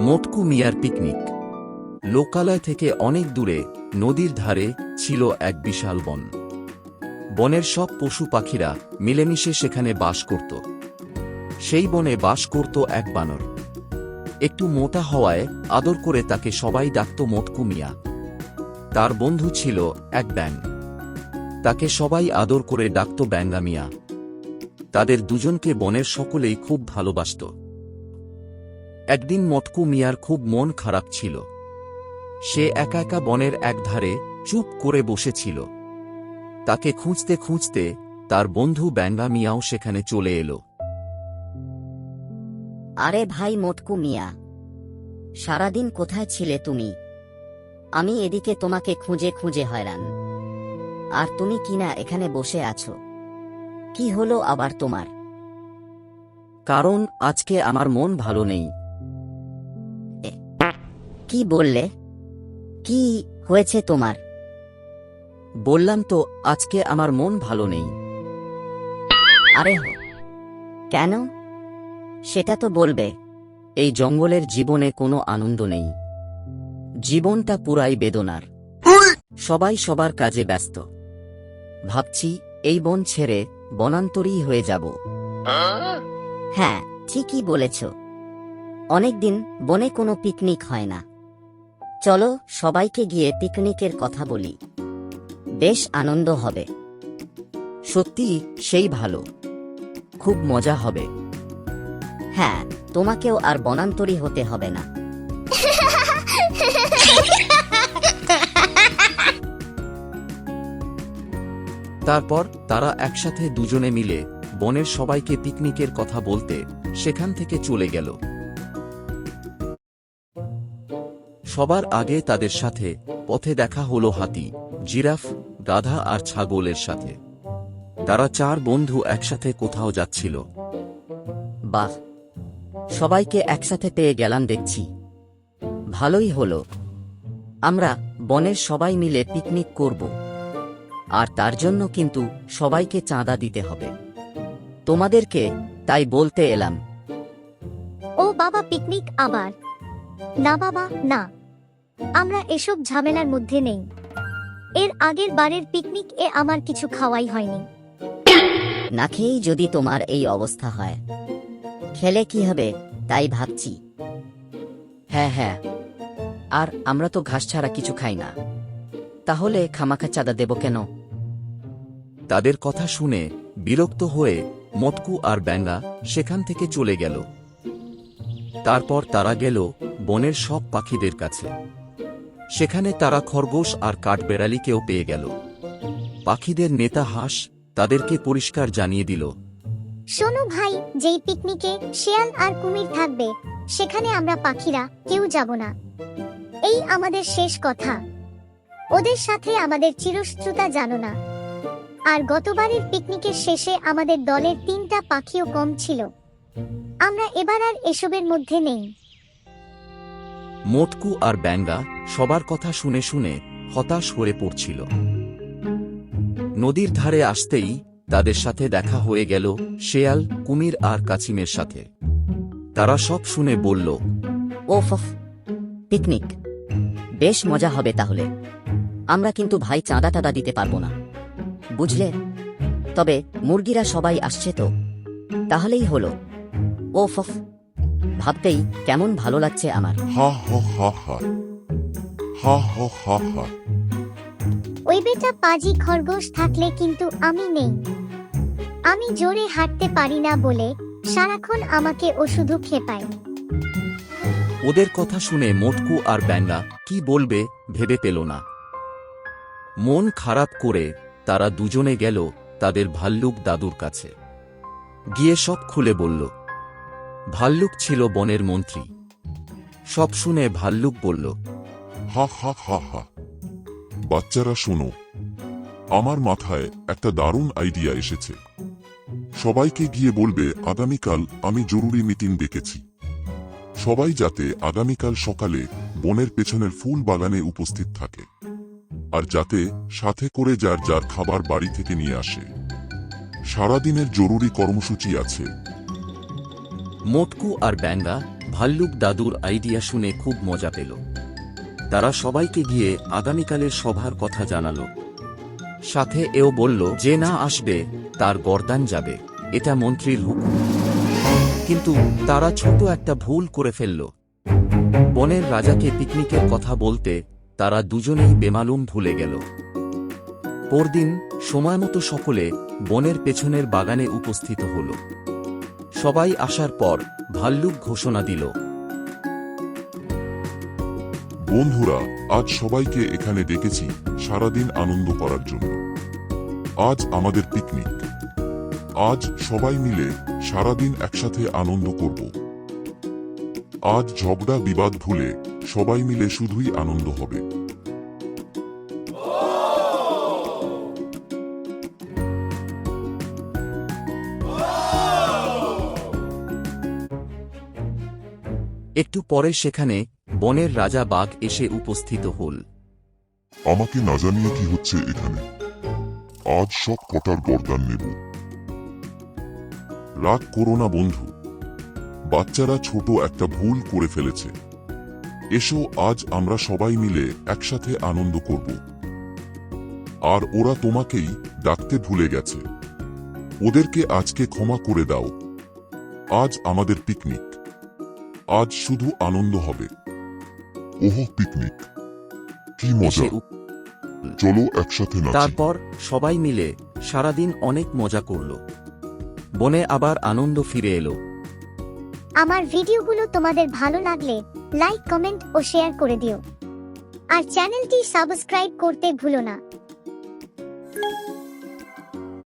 মোটকু মিয়ার পিকনিক। লোকালয় থেকে অনেক দূরে নদীর ধারে ছিল এক বিশাল বন। বনের সব পশু পাখিরা মিলেমিশে সেখানে বাস করত। সেই বনে বাস করত এক বানর। একটু মোটা হওয়ায় আদর করে তাকে সবাই ডাকত মোটকু মিয়া। তার বন্ধু ছিল এক ব্যাং। তাকে সবাই আদর করে ডাকত ব্যাঙ্গা মিয়া। তাদের দুজনকে বনের সকলেই খুব ভালোবাসত। একদিন মটকু মিয়ার খুব মন খারাপ ছিল। সে একা একা বনের একধারে চুপ করে বসেছিল। তাকে খুঁজতে খুঁজতে তার বন্ধু ব্যাঙ্গা মিয়াও সেখানে চলে এলো। আরে ভাই মটকু মিয়া সারাদিন কোথায় ছিলে তুমি? আমি এদিকে তোমাকে খুঁজে খুঁজে হয়রান। আর তুমি কিনা এখানে বসে আছো? কি হলো আবার তোমার? কারণ আজকে আমার মন ভালো নেই। কি বললে? কি হয়েছে তোমার? বললাম তো আজকে আমার মন ভালো নেই। আরে কেন? সেটা তো বলবে। এই জঙ্গলের জীবনে কোনো আনন্দ নেই। জীবনটা পুরাই বেদনার। সবাই সবার কাজে ব্যস্ত। ভাবছি এই বন ছেড়ে বনান্তরই হয়ে যাব। হ্যাঁ ঠিকই বলেছ। অনেকদিন বনে কোনো পিকনিক হয় না। চলো সবাইকে গিয়ে পিকনিকের কথা বলি। বেশ আনন্দ হবে। সত্যি, সেই ভালো। খুব মজা হবে। হ্যাঁ তোমাকেও আর বনান্তরী হতে হবে না। তারপর তারা একসাথে দুজনে মিলে বনের সবাইকে পিকনিকের কথা বলতে সেখান থেকে চলে গেল। সবার আগে তাদের সাথে পথে দেখা হলো হাতি জিরাফ গাধা আর ছাগলের সাথে। তারা চার বন্ধু একসাথে কোথাও যাচ্ছিল। বাহ সবাইকে একসাথে পেয়ে গেলাম দেখছি। ভালোই হলো। আমরা বনের সবাই মিলে পিকনিক করব। আর তার জন্য কিন্তু সবাইকে চাঁদা দিতে হবে। তোমাদেরকে তাই বলতে এলাম। ও বাবা পিকনিক আবার। না বাবা না। আমরা এসব ঝামেলার মধ্যে নেই। এর আগের বারের পিকনিক এ আমার কিছু খাওয়াই হয়নি। না খেয়েই যদি তোমার এই অবস্থা হয়। খেলে কি হবে তাই ভাবছি। হ্যাঁ হ্যাঁ। আর আমরা তো ঘাস ছাড়া কিছু খাই না। তাহলে খামাখা চাঁদা দেব কেন? তাদের কথা শুনে বিরক্ত হয়ে মটকু আর ব্যাঙ্গা সেখান থেকে চলে গেল। তারপর তারা গেল বনের সব পাখিদের কাছে। সেখানে তারা খরগোশ আর কাঠবেড়ালিকেও পেয়ে গেল। পাখিদের নেতা হাঁস তাদেরকে পরিষ্কার জানিয়ে দিল। শোনো ভাই, যেই পিকনিকে শিয়াল আর কুমির থাকবে, সেখানে আমরা পাখিরা কেউ যাব না। এই আমাদের শেষ কথা। ওদের সাথে আমাদের চিরশ্রুতা জানো না। আর গতবারের পিকনিকের শেষে আমাদের দলের তিনটা পাখিও কম ছিল। আমরা এবার আর এসবের মধ্যে নেই। মোটকু আর ব্যাঙ্গা সবার কথা শুনে শুনে হতাশ হয়ে পড়ছিল। নদীর ধারে আসতেই তাদের সাথে দেখা হয়ে গেল শেয়াল কুমির আর কাছিমের সাথে। তারা সব শুনে বলল ওফ পিকনিক। বেশ মজা হবে তাহলে। আমরা কিন্তু ভাই চাঁদা টাদা দিতে পারব না। বুঝলে? তবে মুরগিরা সবাই আসছে তো। তাহলেই হলো। ওফ, ভাবতেই কেমন ভালো লাগছে আমার. ওই বেটা পাজি খরগোশ থাকলে কিন্তু আমি নেই। আমি জোরে হাঁটতে পারি না বলে সারাক্ষণ আমাকে ও শুধু খেপায়। ওদের কথা শুনে মোটকু আর ব্যাঙ্গা কি বলবে ভেবে পেল না। মন খারাপ করে তারা দুজনে গেল তাদের ভাল্লুক দাদুর কাছে। গিয়ে সব খুলে বলল ভাল্লুক ছিল বনের মন্ত্রী। সব শুনে ভাল্লুক বলল, হা হা হা হা। বাচ্চারা, শোনো। আমার মাথায় একটা দারুণ আইডিয়া এসেছে। সবাইকে গিয়ে বলবে, আগামীকাল আমি জরুরি মিটিং ডেকেছি। সবাই যাতে আগামীকাল সকালে বনের পেছনের ফুল বাগানে উপস্থিত থাকে। আর যাতে সাথে করে যার যার খাবার বাড়ি থেকে নিয়ে আসে। সারাদিনের জরুরি কর্মসূচি আছে। মোটকু আর ব্যাঙ্গা ভাল্লুক দাদুর আইডিয়া শুনে খুব মজা পেল। তারা সবাইকে গিয়ে আগামীকালের সভার কথা জানালো। সাথে এও বলল, যে না আসবে, তার গরদান যাবে। এটা মন্ত্রীর হুকুম। কিন্তু তারা ছোট একটা ভুল করে ফেলল। বনের রাজাকে পিকনিকের কথা বলতে তারা দুজনেই বেমালুম ভুলে গেল। পরদিন সময়মতো সকলে বনের পেছনের বাগানে উপস্থিত হল। সবাই আসার পর ভাল্লুক ঘোষণা দিল। বন্ধুরা, আজ সবাইকে এখানে ডেকেছি সারাদিন আনন্দ করার জন্য। আজ আমাদের পিকনিক। আজ সবাই মিলে সারাদিন একসাথে আনন্দ করব। আজ ঝগড়া বিবাদ ভুলে সবাই মিলে শুধুই আনন্দ হবে। একটু পরে সেখানে বনের রাজা বাঘ এসে উপস্থিত হল। আমাকে না জানিয়ে কি হচ্ছে এখানে। আজ সব কটার গরদান নেব। রাগ করো না, বন্ধু। বাচ্চারা ছোট একটা ভুল করে ফেলেছে। এসো, আজ আমরা সবাই মিলে একসাথে আনন্দ করব। আর ওরা তোমাকেই ডাকতে ভুলে গেছে। ওদেরকে আজকে ক্ষমা করে দাও। আজ আমাদের পিকনিক। আজ শুধু আনন্দ হবে। ওহ পিকনিক। কি উপ- চলো একসাথে নাচি। তারপর সবাই মিলে সারাদিন অনেক মজা করল। বনে আবার আনন্দ ফিরে এলো। আমার ভিডিওগুলো তোমাদের ভালো লাগলে লাইক কমেন্ট ও শেয়ার করে দিও। আর চ্যানেলটি সাবস্ক্রাইব করতে ভুলো না।